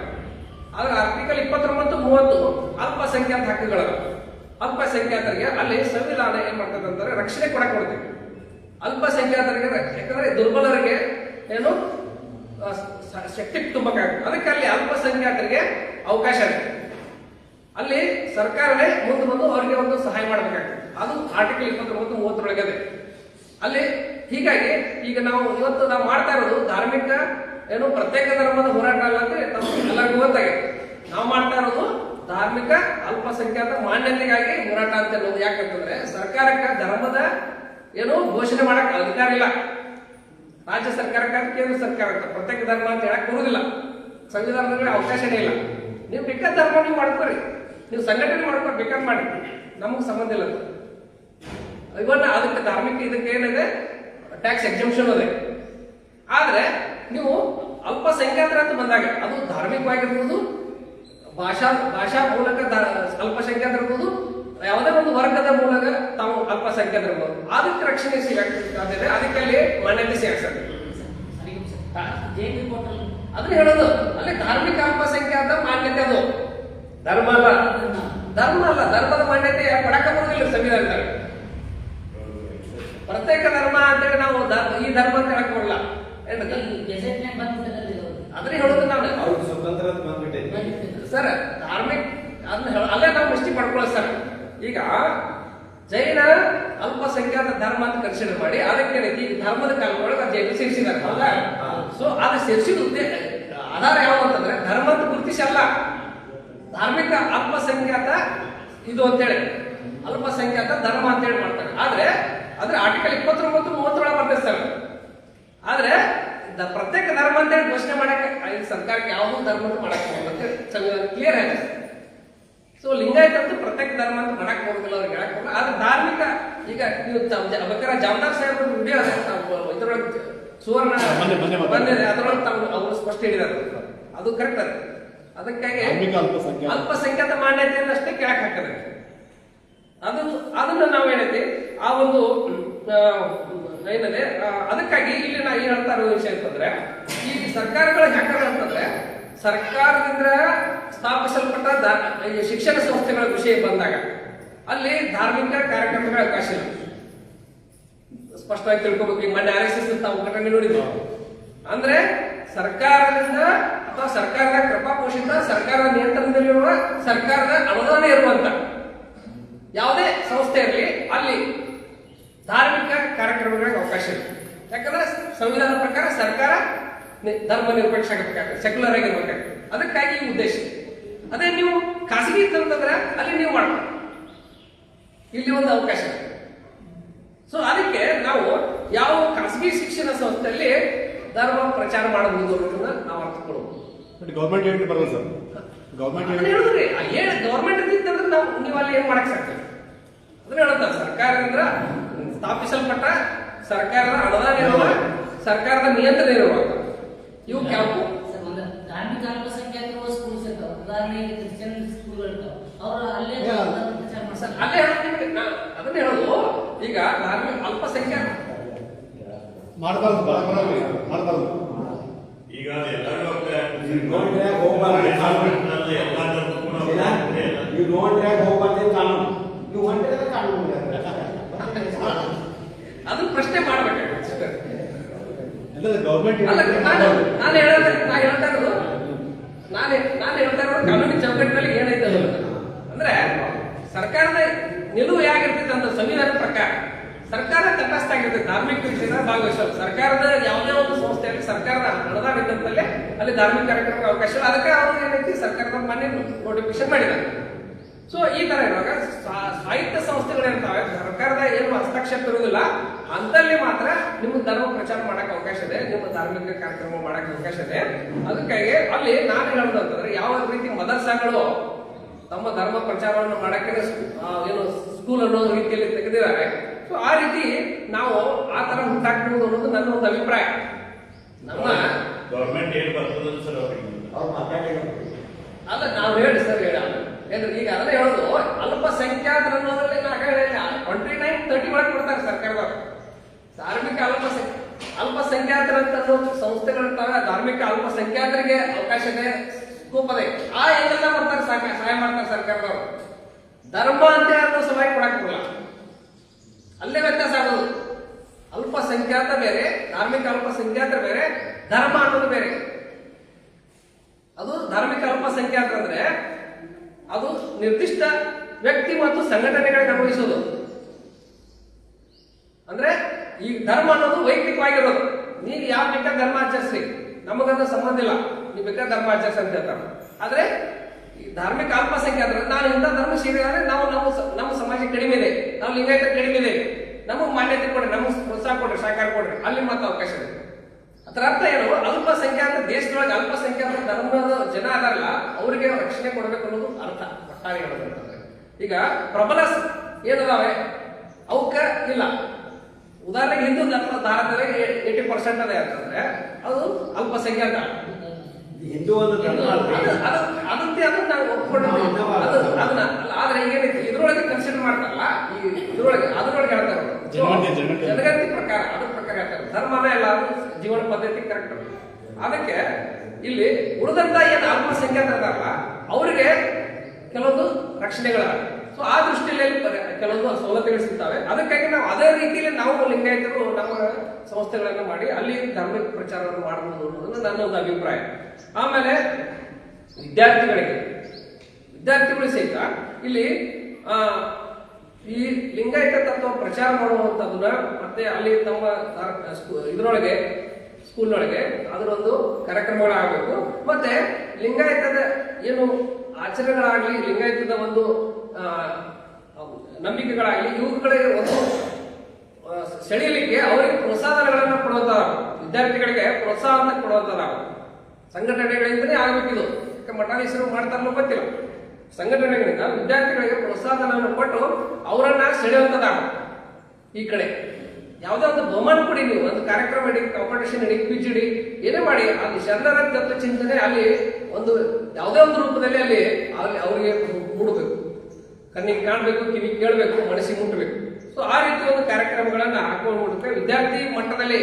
ಆದ್ರೆ ಆರ್ಟಿಕಲ್ ಇಪ್ಪತ್ತೊಂಬತ್ತು, ಮೂವತ್ತು ಅಲ್ಪಸಂಖ್ಯಾತ ಹಕ್ಕುಗಳ ಅಲ್ಪಸಂಖ್ಯಾತರಿಗೆ ಅಲ್ಲಿ ಸಂವಿಧಾನ ಏನ್ ಮಾಡ್ತದೆ ಅಂತಂದ್ರೆ ರಕ್ಷಣೆ ಕೊಡಕ್ ಕೊಡ್ತೀವಿ ಅಲ್ಪಸಂಖ್ಯಾತರಿಗೆ ಯಾಕಂದ್ರೆ ದುರ್ಬಲರಿಗೆ ಏನು ಶಕ್ತಿ ತುಂಬಕ್ಕಾಗುತ್ತೆ ಅದಕ್ಕೆ ಅಲ್ಲಿ ಅಲ್ಪಸಂಖ್ಯಾತರಿಗೆ ಅವಕಾಶ ಇದೆ. ಅಲ್ಲಿ ಸರ್ಕಾರನೇ ಮುಂದೆ ಬಂದು ಅವರಿಗೆ ಒಂದು ಸಹಾಯ ಮಾಡಬೇಕಾಗ್ತದೆ ಅದು ಆರ್ಟಿಕಲ್ ಇಪ್ಪತ್ತೊಂಬತ್ತು ಮೂವತ್ತರೊಳಗೆ ಇದೆ ಅಲ್ಲಿ ಹೀಗಾಗಿ ಈಗ ನಾವು ಇವತ್ತು ನಾವು ಮಾಡ್ತಾ ಇರೋದು ಧಾರ್ಮಿಕ ಏನು ಪ್ರತ್ಯೇಕ ಧರ್ಮದ ಹೋರಾಟ ಅಲ್ಲ ಅಂದ್ರೆ ನಮ್ಗೆ ಎಲ್ಲರಿಗೂ ಗೊತ್ತಾಗಿದೆ ನಾವು ಮಾಡ್ತಾ ಇರೋದು ಧಾರ್ಮಿಕ ಅಲ್ಪಸಂಖ್ಯಾತ ಮಾನ್ಯತೆಗಾಗಿ ಹೋರಾಟ ಅಂತ ಅನ್ನೋದು. ಯಾಕಂತಂದ್ರೆ ಸರ್ಕಾರಕ್ಕೆ ಧರ್ಮದ ಏನು ಘೋಷಣೆ ಮಾಡಕ್ ಅಧಿಕಾರ ಇಲ್ಲ. ರಾಜ್ಯ ಸರ್ಕಾರಕ್ಕೆ ಕೇಂದ್ರ ಸರ್ಕಾರಕ್ಕೆ ಪ್ರತ್ಯೇಕ ಧರ್ಮ ಅಂತ ಹೇಳಕ್ ಬರುವುದಿಲ್ಲ ಸಂವಿಧಾನದಲ್ಲಿ ಅವಕಾಶನೇ ಇಲ್ಲ. ನೀವು ಬೇಕಾದ ಧರ್ಮ ನೀವು ಮಾಡ್ಕೊರಿ ನೀವು ಸಂಘಟನೆ ಮಾಡ್ಕೊಂಡು ಬೇಕಾದ್ ಮಾಡಿ. ನಮಗೆ ಸಂಬಂಧ ಇಲ್ಲ. ಇವನ್ನ ಅದಕ್ಕೆ ಧಾರ್ಮಿಕ ಇದಕ್ಕೆ ಏನಿದೆ? ಟ್ಯಾಕ್ಸ್ ಎಕ್ಸಂಪ್ಷನ್ ಅದೇ. ಆದ್ರೆ ನೀವು ಅಲ್ಪಸಂಖ್ಯಾತರ ಅಂತ ಬಂದಾಗ ಅದು ಧಾರ್ಮಿಕವಾಗಿರ್ಬೋದು ಭಾಷಾ ಭಾಷಾ ಮೂಲಕ ಅಲ್ಪಸಂಖ್ಯಾತರ ಇರ್ಬೋದು ಯಾವುದೇ ಒಂದು ವರ್ಗದ ಮೂಲಕ ತಾವು ಅಲ್ಪಸಂಖ್ಯಾತರಿರ್ಬೋದು ಅದಕ್ಕೆ ರಕ್ಷಣೆ ಸಿಗುತ್ತೆ ಅದಕ್ಕೆ ಅಲ್ಲಿ ಮಾನ್ಯತೆ ಸಿಗಾಗ್ತದೆ ಅದನ್ನ ಹೇಳೋದು ಅಲ್ಲಿ ಧಾರ್ಮಿಕ ಅಲ್ಪಸಂಖ್ಯಾತ ಮಾನ್ಯತೆ ಅದು. ಧರ್ಮ ಅಲ್ಲ. ಧರ್ಮ ಅಲ್ಲ ಧರ್ಮದ ಮಾನ್ಯತೆ ಪಡಕ ಬರೋದಿಲ್ಲ ಸಂವಿಧಾನದಲ್ಲಿ ಪ್ರತ್ಯೇಕ ಧರ್ಮ ಅಂತೇಳಿ ನಾವು ಧ- ಈ ಧರ್ಮ ಅಂತ ಹೇಳಕ್ ಬರಲ್ಲ ಏನಂತ? ಅದನ್ನ ಹೇಳೋದು ನಾವು ಅವ್ರಿಗೆ ಸ್ವತಂತ್ರ ಅಂತ ಸರ್ ಧಾರ್ಮಿಕ ಅದನ್ನ ಹೇಳ ಅಲ್ಲೇ ನಾವು ಪುಷ್ಟಿ ಪಡ್ಕೊಳ್ಳೋದು ಸರ್. ಈಗ ಜೈನ ಅಲ್ಪಸಂಖ್ಯಾತ ಧರ್ಮ ಅಂತ ಕನ್ಸಿಡರ್ ಮಾಡಿ ಅದಕ್ಕೆ ರೀತಿ ಈ ಧರ್ಮದ ಕಾಲದೊಳಗೆ ಜೈನ ಸೇರಿಸಿದಾರೆ ಅಲ್ಲ ಸೊ ಅದು ಸೇರಿಸಿದ ಉದ್ದೇಶ ಆಧಾರ ಯಾವ ಅಂತಂದ್ರೆ ಧರ್ಮ ಅಂತ ಗುರುತಿಸಿ ಅಲ್ಲ. ಧಾರ್ಮಿಕ ಅಲ್ಪಸಂಖ್ಯಾತ ಇದು ಅಂತೇಳಿ. ಅಲ್ಪಸಂಖ್ಯಾತ ಧರ್ಮ ಅಂತೇಳಿ ಮಾಡ್ತಾರೆ. ಆದ್ರೆ ಅದ್ರ ಆರ್ಟಿಕಲ್ ಇಪ್ಪತ್ತೊಂಬತ್ತು ಮೂವತ್ತರೊಳಗೆ ಬರ್ತದೆ ಸರ್. ಆದ್ರೆ ಪ್ರತ್ಯೇಕ ಧರ್ಮ ಅಂತೇಳಿ ಘೋಷಣೆ ಮಾಡಕ್ಕೆ ಸರ್ಕಾರಕ್ಕೆ ಯಾವುದೋ ಧರ್ಮ ಅಂತ ಮಾಡಕ್ ಹೋಗುತ್ತೆ ಅಂತ ಕ್ಲಿಯರ್ ಆಗಿದೆ ಸೊ ಲಿಂಗಾಯತ ಅಂತೂ ಪ್ರತ್ಯೇಕ ಧರ್ಮ ಅಂತ ಮಾಡಕ್ ಬರೋದಿಲ್ಲ ಅವ್ರಿಗೆ ಹೇಳಕ್ ಹೋಗಲ್ಲ. ಆದ್ರೆ ಧಾರ್ಮಿಕ ಈಗ ನೀವು ಬೇಕಾದ್ರೆ ಜಾಮದಾರ್ ಸಾಹೇಬ್ ವಿಡಿಯೋ ಇದ್ರೊಳಗೆ ಸುವರ್ಣ. ಬಂದಿದೆ. ಅದರೊಳಗೆ ತಾವು ಅವರು ಸ್ಪಷ್ಟ ಹೇಳಿದಾರೆ ಅದು ಕರೆಕ್ಟ್ ಅದು ಅದಕ್ಕಾಗಿ ಅಲ್ಪಸಂಖ್ಯಾತ. ಮಾನ್ಯತೆಯನ್ನು ಅಷ್ಟೇ ಕೆಳಕ್ ಹಾಕದೆ. ಅದು ಅದನ್ನ ನಾವೇನೈತಿ? ಆ ಒಂದು ಏನದೆ ಅದಕ್ಕಾಗಿ ಇಲ್ಲಿ ನಾ ಏನ್ ಹೇಳ್ತಾ ಇರೋ ವಿಷಯ ಅಂತಂದ್ರೆ, ಈ ಸರ್ಕಾರಗಳ ಹ್ಯಾಕರ್ ಅಂತಂದ್ರೆ, ಸರ್ಕಾರದಿಂದ ಸ್ಥಾಪಿಸಲ್ಪಟ್ಟ ಶಿಕ್ಷಣ ಸಂಸ್ಥೆಗಳ ವಿಷಯ ಬಂದಾಗ, ಅಲ್ಲಿ ಧಾರ್ಮಿಕ ಕಾರ್ಯಕ್ರಮಗಳ ಅವಕಾಶ ಇಲ್ಲ. ಸ್ಪಷ್ಟವಾಗಿ ತಿಳ್ಕೊಬೇಕು ಈಗ ಮೊನ್ನೆ ಆರ್ ಎಸ್ ಎಸ್ ಅಂತ ಘಟನೆ ನೋಡಿದ್ವಿ. ಅಂದ್ರೆ ಸರ್ಕಾರದಿಂದ ಅಥವಾ ಸರ್ಕಾರದ ಕೃಪಾ ಪೋಷಿತ, ಸರ್ಕಾರದ ನಿಯಂತ್ರಣದಲ್ಲಿರುವ ಸರ್ಕಾರದ ಅನುದಾನ ಇರುವಂತ ಯಾವುದೇ ಸಂಸ್ಥೆ ಇರಲಿ ಅಲ್ಲಿ ಧಾರ್ಮಿಕ ಕಾರ್ಯಕ್ರಮಗಳಿಗೆ ಅವಕಾಶ ಇರುತ್ತೆ ಯಾಕಂದ್ರೆ ಸಂವಿಧಾನ ಪ್ರಕಾರ ಸರ್ಕಾರ ಧರ್ಮ ನಿರಪೇಕ್ಷ ಆಗಬೇಕಾಗ್ತದೆ ಸೆಕ್ಯುಲರ್ ಆಗಿರ್ಬೇಕಾಗ್ತದೆ ಅದಕ್ಕಾಗಿ ಈ ಉದ್ದೇಶ. ಅದೇ ನೀವು ಖಾಸಗಿ ಇತ್ತಂತಂದ್ರೆ ಅಲ್ಲಿ ನೀವು ಮಾಡಬೇಕು ಇಲ್ಲಿ ಒಂದು ಅವಕಾಶ ಸೊ ಅದಕ್ಕೆ ನಾವು ಯಾವ ಖಾಸಗಿ ಶಿಕ್ಷಣ ಸಂಸ್ಥೆಯಲ್ಲಿ ಧರ್ಮ ಪ್ರಚಾರ ಮಾಡಬಹುದು ಅನ್ನೋದನ್ನ ನಾವು ಅರ್ಥಕೊಳ್ಬಹುದು ಗೌರ್ಮೆಂಟ್ ಗೌರ್ಮೆಂಟ್ ಹೇಳಿದ್ರಿ ಗೌರ್ಮೆಂಟ್ ಇದ್ದಂದ್ರೆ ನಾವು ನೀವು ಅಲ್ಲಿ ಏನ್ ಮಾಡಕ್ ಸಾಧ್ಯ ಸರ್ಕಾರದಿಂದ ಸ್ಥಾಪಿಸಲ್ಪಟ್ಟ ಸರ್ಕಾರದ ಅನುದಾನ ಇರುವ ಸರ್ಕಾರದ ನಿಯಂತ್ರಣ ಇರುವ ಇವು ಕ್ಯಾಂಪು ಸರ್, ಒಂದು ಧಾರ್ಮಿಕ ಅಲ್ಪಸಂಖ್ಯಾತರು ಸ್ಕೂಲ್ಸ್ ಇರ್ತಾವ. ಉದಾಹರಣೆಗೆ ಕ್ರಿಶ್ಚಿಯನ್ ಸ್ಕೂಲ್ಗಳು ಇರ್ತಾವ. ಅವ್ರು ಅಲ್ಲೇ ಅಲ್ಲೇ ಅದನ್ನ ಹೇಳೋದು. ಈಗ ಧಾರ್ಮಿಕ ಅಲ್ಪಸಂಖ್ಯಾತ. ಮಾಡಬಾರ್ದು ಮಾಡಬಾರ್ದು ಈಗ ಎಲ್ಲರೂ ನೋಡ್ರೆ ಹೋಗ್ಬಾರ್ದು. ನಾವು ಒಬ್ಬರೇ ಇಲ್ಲ. ನೀವು ನೋಡ್ರೆ ಹೋಗ್ಬಾರ್ದು ಕಾನೂನು ನೀವು ಹೊಂಟಿದ್ರೆ ಕಾನೂನು ಅದು ಪ್ರಶ್ನೆ ಮಾಡ್ಬೇಕು ನಾನು ಹೇಳೋದು ನಾ ಹೇಳ್ತಾ ಇರೋದು ನಾನು ನಾನು ಹೇಳ್ತಾ ಇರೋದು ಕಾನೂನಿನ ಚೌಕಟ್ಟಿನಲ್ಲಿ ಏನೈತೆ. ಅಂದ್ರೆ ಸರ್ಕಾರದ ನಿಲುವು ಹೇಗಿರ್ತೈತೆ ಅಂತ ಸಂವಿಧಾನ ಪ್ರಕಾರ ಸರ್ಕಾರ ತಟಸ್ಥ ಆಗಿರ್ತೈತೆ ಧಾರ್ಮಿಕ ವಿಷಯದ ಭಾಗವಹಿಸಲು ಸರ್ಕಾರದ ಯಾವುದೇ ಒಂದು ಸಂಸ್ಥೆಯಲ್ಲಿ ಸರ್ಕಾರದ ಅನುದಾನ ಇದ್ದಂತಲ್ಲೇ ಅಲ್ಲಿ ಧಾರ್ಮಿಕ ಕಾರ್ಯಕ್ರಮಕ್ಕೆ ಅವಕಾಶ ಅದಕ್ಕೆ ಅವರು ಏನೈತಿ ಸರ್ಕಾರದ ಮನೆ ನೋಟಿಫಿಕೇಶನ್ ಮಾಡಿದ್ದಾರೆ. ಸೊ ಈ ತರ ಇರುವಾಗ ಸಾಹಿತ್ಯ ಸಂಸ್ಥೆಗಳು ಇರ್ತಾವೆ ಸರ್ಕಾರದ ಏನು ಹಸ್ತಕ್ಷೇಪ ಇರುವುದಿಲ್ಲ ಅಂತಲ್ಲಿ ಮಾತ್ರ ನಿಮ್ಮ ಧರ್ಮ ಪ್ರಚಾರ ಮಾಡಕ್ ಅವಕಾಶ ಇದೆ ನಿಮ್ಮ ಧಾರ್ಮಿಕ ಕಾರ್ಯಕ್ರಮ ಮಾಡಕ್ ಅವಕಾಶ ಇದೆ. ಅದಕ್ಕಾಗಿ ಅಲ್ಲಿ ನಾನು ಹೇಳೋದು ಅಂತಂದ್ರೆ ಯಾವ ರೀತಿ ಮದರ್ಸಾಗಳು ತಮ್ಮ ಧರ್ಮ ಪ್ರಚಾರವನ್ನು ಮಾಡಕ್ಕೆ ಏನು ಸ್ಕೂಲ್ ಅನ್ನೋ ರೀತಿಯಲ್ಲಿ ತೆಗೆದಿದ್ದಾರೆ ಸೊ ಆ ರೀತಿ ನಾವು ಆ ತರ ಹುಟ್ಟಾಕ್ಬಹುದು ಅನ್ನೋದು ನನ್ನ ಒಂದು ಅಭಿಪ್ರಾಯ. ನಮ್ಮ ಗೌರ್ಮೆಂಟ್ ಏನ್ ಬರ್ತದೆ ಸರ್ ಅವ್ರಿಗೆ? ಅಲ್ಲ ನಾವು ಹೇಳಿ ಸರ್ ಹೇಳ. ಏನು ಈಗ ಅದನ್ನ ಹೇಳೋದು ಅಲ್ಪಸಂಖ್ಯಾತರ ಅನ್ನೋದ್ರಲ್ಲಿ ನಾ ಹೇಳಿಲ್ಲ ಟ್ವೆಂಟಿ ನೈನ್ ತರ್ಟಿ ಒಳಗೆ ಕೊಡ್ತಾರೆ ಸರ್ಕಾರದವರು. ಧಾರ್ಮಿಕ ಅಲ್ಪಸಂಖ್ಯಾ ಅಲ್ಪಸಂಖ್ಯಾತರ ಅಂತ ಸಂಸ್ಥೆಗಳಿರ್ತಾವೆ ಧಾರ್ಮಿಕ ಅಲ್ಪಸಂಖ್ಯಾತರಿಗೆ ಅವಕಾಶ ಇದೆ ಆ ಏನೆಲ್ಲ ಮಾಡ್ತಾರೆ ಸಾಕ ಸಹಾಯ ಮಾಡ್ತಾರೆ ಸರ್ಕಾರದವರು. ಧರ್ಮ ಅಂತ ಯಾರು ಸಲಹೆ ಕೊಡಕ್ ಬರಲ್ಲ. ಅಲ್ಲೇ ವ್ಯತ್ಯಾಸ ಆಗೋದು. ಅಲ್ಪಸಂಖ್ಯಾತ ಬೇರೆ, ಧಾರ್ಮಿಕ ಅಲ್ಪಸಂಖ್ಯಾತರ ಬೇರೆ, ಧರ್ಮ ಅನ್ನೋದು ಬೇರೆ. ಅದು ಧಾರ್ಮಿಕ ಅಲ್ಪಸಂಖ್ಯಾತ ಅಂದ್ರೆ ಅದು ನಿರ್ದಿಷ್ಟ ವ್ಯಕ್ತಿ ಮತ್ತು ಸಂಘಟನೆಗಳಿಗೆ ಅನ್ವಯಿಸೋದು. ಅಂದ್ರೆ ಈ ಧರ್ಮ ಅನ್ನೋದು ವೈಯಕ್ತಿಕವಾಗಿರೋದು. ನೀವು ಯಾವ ಬೇಕಾದ ಧರ್ಮ ಆಚರಿಸ್ರಿ. ನಮಗಂತ ಸಂಬಂಧ ಇಲ್ಲ. ನೀವು ಬೇಕಾದ ಧರ್ಮ ಆಚರಿಸಿ ಅಂತ ಹೇಳ್ತಾರೆ. ಆದ್ರೆ ಈ ಧಾರ್ಮಿಕ ಅಲ್ಪಸಂಖ್ಯಾತರ ನಾನು ಇಂಥ ಧರ್ಮ ಸೇರಿದ್ರೆ ನಾವು ನಮ್ಮ ಸ- ನಮ್ಮ ಸಮಾಜ ಕಡಿಮೆ ಇದೆ. ನಾವು ಲಿಂಗಾಯತ ಕಡಿಮೆ ಇದೆ. ನಮಗೆ ಮಾನ್ಯತೆ ಕೊಡ್ರಿ, ನಮಗೆ ಪ್ರೋತ್ಸಾಹ ಕೊಡ್ರಿ, ಸಹಕಾರ ಕೊಡ್ರಿ. ಅಲ್ಲಿ ಮಾತ್ರ ಅವಕಾಶ ಇದೆ. ಅದರ ಅರ್ಥ ಏನು? ಅಲ್ಪಸಂಖ್ಯಾತ ದೇಶದೊಳಗೆ ಅಲ್ಪಸಂಖ್ಯಾತ ಧರ್ಮದ ಜನ ಅದಲ್ಲ ಅವರಿಗೆ ರಕ್ಷಣೆ ಕೊಡಬೇಕು ಅನ್ನೋದು ಅರ್ಥ ಒಟ್ಟಾರೆ ಹೇಳಬೇಕಂದ್ರೆ ಈಗ ಪ್ರಬಲ ಏನದಾವೆ? ಅವಕ್ಕ ಇಲ್ಲ. ಉದಾಹರಣೆಗೆ ಹಿಂದೂ ಧರ್ಮ ಧಾರದಲ್ಲಿ ಏಯ್ಟಿ ಪರ್ಸೆಂಟ್ ಅದೇ ಅಂತಂದ್ರೆ ಅದು ಅಲ್ಪಸಂಖ್ಯಾತ. ಹಿಂದೂ ಒಂದು ಅದು- ಅದು- ಅದಂತೆ ಅದನ್ನ ನಾವು ಒಪ್ಕೊಂಡಿದ್ದೀವಿ. ಅದು ಅದನ್ನ ಅಲ್ಲ, ಆದ್ರೆ ಏನೈತಿ ಇದ್ರೊಳಗೆ ಕನ್ಸಿಡರ್ ಮಾಡ್ತಾರಲ್ಲ ಈ ಇದ್ರೊಳಗೆ ಅದ್ರೊಳಗೆ ಹೇಳ್ತಾರೆ. ಜನಗಣತಿ ಪ್ರಕಾರ ಅದ್ರ ಪ್ರಕಾರ ಹೇಳ್ತಾರೆ. ಧರ್ಮನೇ ಎಲ್ಲ ಅದು ಜೀವನ ಪದ್ಧತಿ ಕರೆಕ್ಟ್ ಅದಕ್ಕೆ ಇಲ್ಲಿ ಉಳಿದಂತ ಏನು ಅಲ್ಪಸಂಖ್ಯಾತ ಇದಾರಲ್ಲ ಅವರಿಗೆ ಕೆಲವೊಂದು ರಕ್ಷಣೆಗಳ ಸೊ ಆ ದೃಷ್ಟಿಯಲ್ಲಿ ಕೆಲವೊಂದು ಸವಲತ್ತುಗಳು ಸಿಗ್ತವೆ. ಅದಕ್ಕಾಗಿ ನಾವು ಅದೇ ರೀತಿಯಲ್ಲಿ ನಾವು ಲಿಂಗಾಯತರು ನಮ್ಮ ಸಂಸ್ಥೆಗಳನ್ನು ಮಾಡಿ ಅಲ್ಲಿ ಧಾರ್ಮಿಕ ಪ್ರಚಾರವನ್ನು ಮಾಡಬಹುದು ಅನ್ನೋದು ನನ್ನ ಒಂದು ಅಭಿಪ್ರಾಯ. ಆಮೇಲೆ ವಿದ್ಯಾರ್ಥಿಗಳಿಗೆ, ವಿದ್ಯಾರ್ಥಿಗಳು ಸಹಿತ ಇಲ್ಲಿ ಈ ಲಿಂಗಾಯತ ತತ್ವ ಪ್ರಚಾರ ಮಾಡುವಂಥದ್ದನ್ನ ಮತ್ತೆ ಅಲ್ಲಿ ತಮ್ಮ ಇದ್ರೊಳಗೆ ಸ್ಕೂಲ್ನೊಳಗೆ ಅದರೊಂದು ಕಾರ್ಯಕ್ರಮಗಳಾಗಬೇಕು. ಮತ್ತೆ ಲಿಂಗಾಯತದ ಏನು ಆಚರಣೆಗಳಾಗಲಿ, ಲಿಂಗಾಯತದ ಒಂದು ನಂಬಿಕೆಗಳಾಗ್ಲಿ ಇವುಗಳಿಗೆ ಒಂದು ಸೆಳೆಯಲಿಕ್ಕೆ ಅವರಿಗೆ ಪ್ರೋತ್ಸಾಹನಗಳನ್ನು ಕೊಡುವಂತ ವಿದ್ಯಾರ್ಥಿಗಳಿಗೆ ಪ್ರೋತ್ಸಾಹನ ನಾವು. ಸಂಘಟನೆಗಳಿಂದಲೇ ಆಗಬೇಕಿದು ಯಾಕೆ ಮಠಾಧೀಶರು ಮಾಡ್ತಾರಲ್ಲ ಗೊತ್ತಿಲ್ಲ. ಸಂಘಟನೆಗಳಿಂದ ವಿದ್ಯಾರ್ಥಿಗಳಿಗೆ ಪ್ರೋತ್ಸಾಹನವನ್ನು ಕೊಟ್ಟು ಅವರನ್ನ ಸೆಳೆಯುವಂಥದ್ದಾಗ ಈ ಕಡೆ. ಯಾವುದೋ ಒಂದು ಬಹುಮಾನ ಕೊಡಿ ನೀವು. ಒಂದು ಕಾರ್ಯಕ್ರಮ ಇಡಿ ಕಾಂಪಿಟೇಷನ್ ಇಡಿ ಕ್ವಿಜ್ ಇಡಿ, ಏನೇ ಮಾಡಿ. ಅಲ್ಲಿ ಶರಣರ ತತ್ವ ಚಿಂತನೆ ಅಲ್ಲಿ ಒಂದು ಯಾವುದೇ ಒಂದು ರೂಪದಲ್ಲಿ ಅಲ್ಲಿ ಅಲ್ಲಿ ಅವರಿಗೆ ಮೂಡಬೇಕು. ಕಣ್ಣಿಗೆ ಕಾಣಬೇಕು ಕಿವಿ ಕೇಳಬೇಕು, ಮನಸ್ಸಿಗೆ ಮುಟ್ಟಬೇಕು ಸೊ ಆ ರೀತಿ ಒಂದು ಕಾರ್ಯಕ್ರಮಗಳನ್ನು ಹಾಕೊಂಡು ವಿದ್ಯಾರ್ಥಿ ಮಟ್ಟದಲ್ಲಿ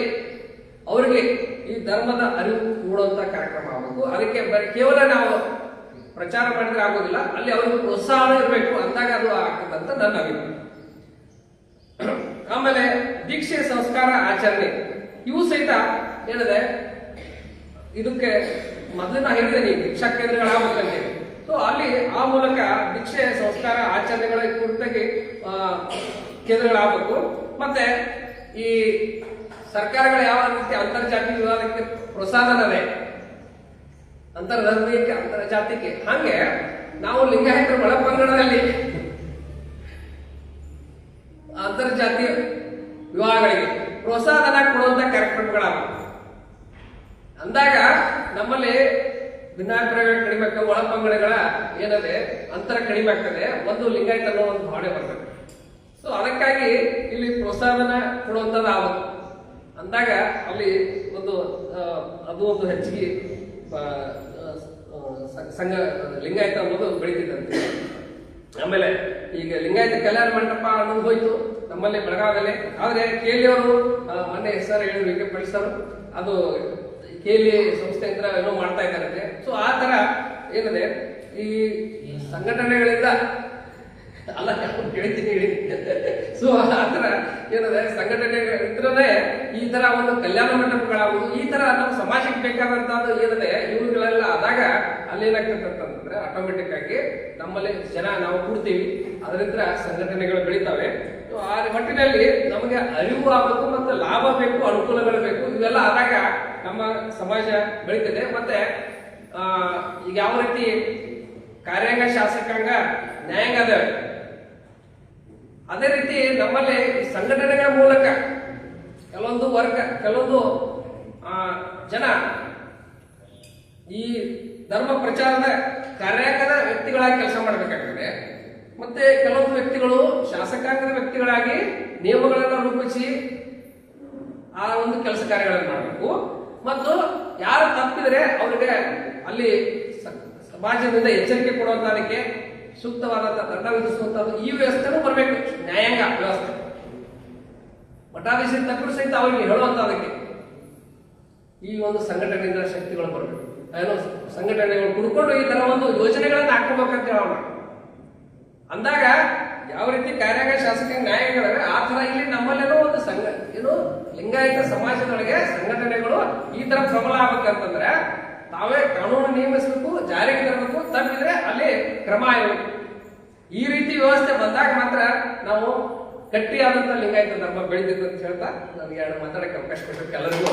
ಅವರಿಗೆ ಈ ಧರ್ಮದ ಅರಿವು ಮೂಡುವಂತ ಕಾರ್ಯಕ್ರಮ ಆಗಬೇಕು. ಅದಕ್ಕೆ ಬರೀ ಕೇವಲ ನಾವು ಪ್ರಚಾರ ಮಾಡಿದ್ರೆ ಆಗೋದಿಲ್ಲ. ಅಲ್ಲಿ ಅವರಿಗೆ ಪ್ರೋತ್ಸಾಹ ಇರಬೇಕು. ಅಂದಾಗ ಅದು ಆಗ್ತದಂತ ನನ್ನ ಅಭಿಪ್ರಾಯ. ಆಮೇಲೆ ದೀಕ್ಷೆ, ಸಂಸ್ಕಾರ, ಆಚರಣೆ. ಇವು ಸಹಿತ ಏನಿದೆ? ಇದಕ್ಕೆ ಮೊದಲು ನಾ ಹೇಳಿದೆ ನೀವು ದೀಕ್ಷಾ ಕೇಂದ್ರಗಳಾಗುತ್ತೆ ಸೊ ಅಲ್ಲಿ ಆ ಮೂಲಕ ದೀಕ್ಷೆ, ಸಂಸ್ಕಾರ, ಆಚರಣೆಗಳ ಕುರಿತಾಗಿ ಕೇಂದ್ರಗಳಾಗಬೇಕು. ಮತ್ತೆ ಈ ಸರ್ಕಾರಗಳು ಯಾವ ರೀತಿ ಅಂತರ್ಜಾತಿ ವಿವಾದಕ್ಕೆ ಪ್ರೋತ್ಸಾಹನವೇ ಅಂತರ್ಧರ್ಮೀಯಕ್ಕೆ ಅಂತರ್ಜಾತಿಗೆ? ಹಾಗೆ ನಾವು ಲಿಂಗಾಯತರು ಒಳಪಂಗಡದಲ್ಲಿ. ಅಂತರ್ಜಾತೀಯ ವಿವಾಹಗಳಿಗೆ ಪ್ರೋತ್ಸಾಹನ ಕೊಡುವಂತ ಕಾರ್ಯಕ್ರಮಗಳಾಗ ಅಂದಾಗ ನಮ್ಮಲ್ಲಿ ಭಿನ್ನಾಭಿಪ್ರಾಯಗಳು ಕಡಿಮೆ ಆಗ್ತವೆ, ಒಳಪಂಗಡಗಳ ಏನದೆ, ಅಂತರ ಕಡಿಮೆ ಆಗ್ತದೆ, ಒಂದು ಲಿಂಗಾಯತ ಅನ್ನೋ ಒಂದು ಭಾವನೆ ಬರ್ತದೆ. ಸೊ ಅದಕ್ಕಾಗಿ ಇಲ್ಲಿ ಪ್ರೋತ್ಸಾಹನ ಕೊಡುವಂಥದ್ದು ಆಗುತ್ತೆ ಅಂದಾಗ ಅಲ್ಲಿ ಒಂದು ಅದು ಒಂದು ಹೆಚ್ಚಿಗೆ ಸಂಘ, ಲಿಂಗಾಯತ ಅನ್ನೋದು ಬೆಳೀತಿದ್ದಂತೆ ಆಮೇಲೆ ಈಗ ಲಿಂಗಾಯತ ಕಲ್ಯಾಣ ಮಂಟಪ ಅನ್ನೋದು ಹೋಯ್ತು. ನಮ್ಮಲ್ಲಿ ಬೆಳಗಾವಿಯಲ್ಲಿ. ಆದ್ರೆ ಕೇಲಿ ಅವರು ಮೊನ್ನೆ ಹೆಸರು ಹೇಳಿದ್ರು, ವಿ ಕೆ ಪಟೇಲ್ ಸರ್. ಅದು ಕೇಲಿ ಸಂಸ್ಥೆಯಿಂದ ಏನೋ ಮಾಡ್ತಾ ಇದ್ದಾರಂತೆ ಸೊ ಆ ತರ ಏನಿದೆ? ಈ ಸಂಘಟನೆಗಳಿಂದ, ಅಲ್ಲ ಹೇಳ್ತೀನಿ ಹೇಳಿ. ಸೊ ಆ ತರ ಏನಿದೆ? ಸಂಘಟನೆಗಳಿಂದಲೇ ಈ ತರ ಒಂದು ಕಲ್ಯಾಣ ಮಂಟಪಗಳಾಗುವುದು ಈ ತರ ನಮ್ಮ ಸಮಾಜಕ್ಕೆ ಬೇಕಾದಂಥದ್ದು ಏನಿದೆ? ಇವರುಗಳೆಲ್ಲ ಆದಾಗ ಅಲ್ಲಿ ಏನಾಗ್ತದೆ ಅಂತಂದ್ರೆ ಆಟೋಮೆಟಿಕ್ ಆಗಿ ನಮ್ಮಲ್ಲಿ ಜನ ನಾವು ಕೊಡ್ತೀವಿ. ಅದರಿಂದ ಸಂಘಟನೆಗಳು ಬೆಳಿತಾವೆ. ಆ ಮಟ್ಟಿನಲ್ಲಿ ನಮಗೆ ಅರಿವು ಆಗಬೇಕು ಮತ್ತೆ ಲಾಭ ಬೇಕು, ಅನುಕೂಲಗಳು ಬೇಕು. ಇವೆಲ್ಲ ಆದಾಗ ನಮ್ಮ ಸಮಾಜ ಬೆಳೀತದೆ. ಮತ್ತೆ ಈಗ ಯಾವ ರೀತಿ ಕಾರ್ಯಾಂಗ ಶಾಸಕಾಂಗ ನ್ಯಾಯಾಂಗ ಅದೇ ರೀತಿ ನಮ್ಮಲ್ಲಿ ಸಂಘಟನೆಗಳ ಮೂಲಕ ಕೆಲವೊಂದು ವರ್ಗ, ಕೆಲವೊಂದು ಜನ ಈ ಧರ್ಮ ಪ್ರಚಾರದ ಕಾರ್ಯಾಂಗದ ವ್ಯಕ್ತಿಗಳಾಗಿ ಕೆಲಸ ಮಾಡಬೇಕಾಗ್ತದೆ. ಮತ್ತೆ ಕೆಲವೊಂದು ವ್ಯಕ್ತಿಗಳು ಶಾಸಕಾಂಗದ ವ್ಯಕ್ತಿಗಳಾಗಿ ನಿಯಮಗಳನ್ನು ರೂಪಿಸಿ ಆ ಒಂದು ಕೆಲಸ ಕಾರ್ಯಗಳನ್ನು ಮಾಡಬೇಕು. ಮತ್ತು ಯಾರು ತಪ್ಪಿದರೆ ಅವರಿಗೆ ಅಲ್ಲಿ ಸಮಾಜದಿಂದ ಎಚ್ಚರಿಕೆ ಕೊಡುವಂತದಕ್ಕೆ ಸೂಕ್ತವಾದಂತಹ ದಂಡ ವಿಧಿಸುವಂತದ್ದು ಈ ವ್ಯವಸ್ಥೆನೂ ಬರಬೇಕು. ನ್ಯಾಯಾಂಗ ವ್ಯವಸ್ಥೆ. ಮಠಾಧೀಶ ತಪ್ಪಿದ್ರು ಸಹಿತ ಅವರಿಗೆ ಹೇಳುವಂತದಕ್ಕೆ ಈ ಒಂದು ಸಂಘಟನೆಯಿಂದ ಶಕ್ತಿಗಳು ಬರಬೇಕು. ಏನೋ ಸಂಘಟನೆಗಳು ಕುಡ್ಕೊಂಡು ಈ ತರ ಒಂದು ಯೋಜನೆಗಳನ್ನು ಹಾಕೋಬೇಕಂತ ಹೇಳೋಣ ಅಂದಾಗ ಯಾವ ರೀತಿ ಕಾರ್ಯಾಗ ಶಾಸಕ ನ್ಯಾಯಗಳಿವೆ ಆ ತರ ಇಲ್ಲಿ ನಮ್ಮಲ್ಲೇನೋ ಒಂದು ಸಂಘ, ಏನು ಲಿಂಗಾಯತ ಸಮಾಜದೊಳಗೆ ಸಂಘಟನೆಗಳು ಈ ತರ ಪ್ರಬಲ ಆಗ್ಬೇಕಂತಂದ್ರೆ ತಾವೇ ಕಾನೂನು ನಿಯಮಿಸಬೇಕು ಜಾರಿಗೆ ತರಬೇಕು, ತಪ್ಪಿದ್ರೆ ಅಲ್ಲಿ ಕ್ರಮ ಇರಬೇಕು. ಈ ರೀತಿ ವ್ಯವಸ್ಥೆ ಬಂದಾಗ ಮಾತ್ರ ನಾವು ಗಟ್ಟಿಯಾದಂತ ಲಿಂಗಾಯತ ಧರ್ಮ ಬೆಳೆದಿತ್ತು ಅಂತ ಹೇಳ್ತಾ, ನನಗೆ ಎರಡು ಮಾತಾಡಕ್ಕೆ ಅವಕಾಶ ಕೊಟ್ಟಕ್ಕೆ ಎಲ್ಲರಿಗೂ